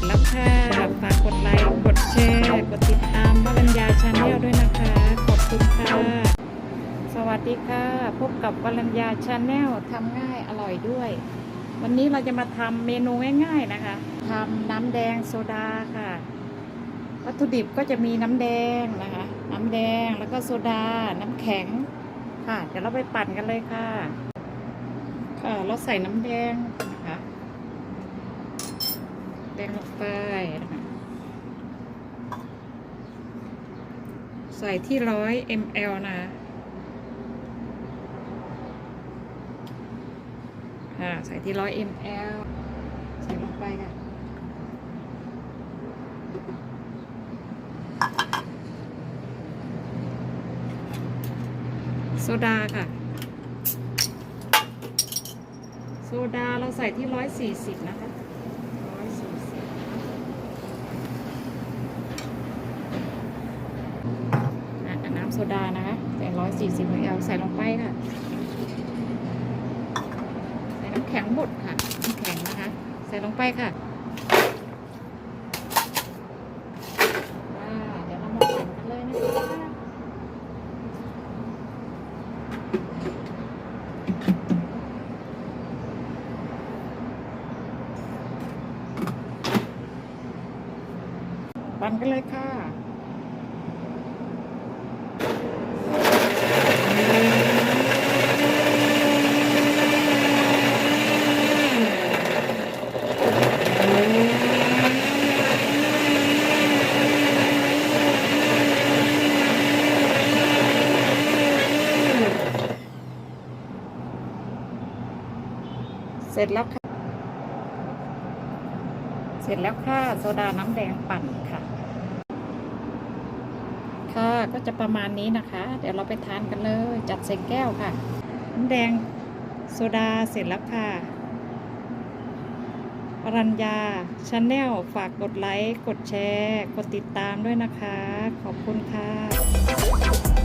จแล้วค่ะ ฝากกดไลค์ กดแชร์ กดติดตามวัญญาชาแนลด้วยนะคะ ขอบคุณค่ะ สวัสดีค่ะ พบกับวัญญาชาแนลทำง่ายอร่อยด้วย วันนี้เราจะมาทำเมนูง่ายๆนะคะทำน้ำแดงโซดาค่ะ วัตถุดิบก็จะมีน้ำแดงนะคะ น้ำแดงแล้วก็โซดา น้ำแข็งค่ะ เดี๋ยวเราไปปั่นกันเลยค่ะ ค่ะ เราใส่น้ำแดง นะคะแดงลงไปนะคะใส่ที่ร้อย ml นะคะค่ะใส่ที่ร้อย ml ใส่ลงไปค่ะโซดาค่ะ โซดาเราใส่ที่ร้อยสี่สิบนะคะร้อยสี่สิบน้ำโซดานะคะใส่ร้อยสี่สิบมลใส่ลงไปค่ะใส่น้ำแข็งบดค่ะน้ำแข็งนะคะ ใส่ลงไปค่ะอ่าเดี๋ยวเรามาปั่นกันเลยนะคะปั่นกันเลยค่ะ เสร็จแล้วค่ะ เสร็จแล้วค่ะโซดาน้ำแดงปั่นค่ะ ค่ะก็จะประมาณนี้นะคะ เดี๋ยวเราไปทานกันเลย จัดใส่แก้วค่ะ น้ำแดงโซดาเสร็จแล้วค่ะปรัญญาชาแนลฝากกดไลค์ กดแชร์ กดติดตามด้วยนะคะ ขอบคุณค่ะ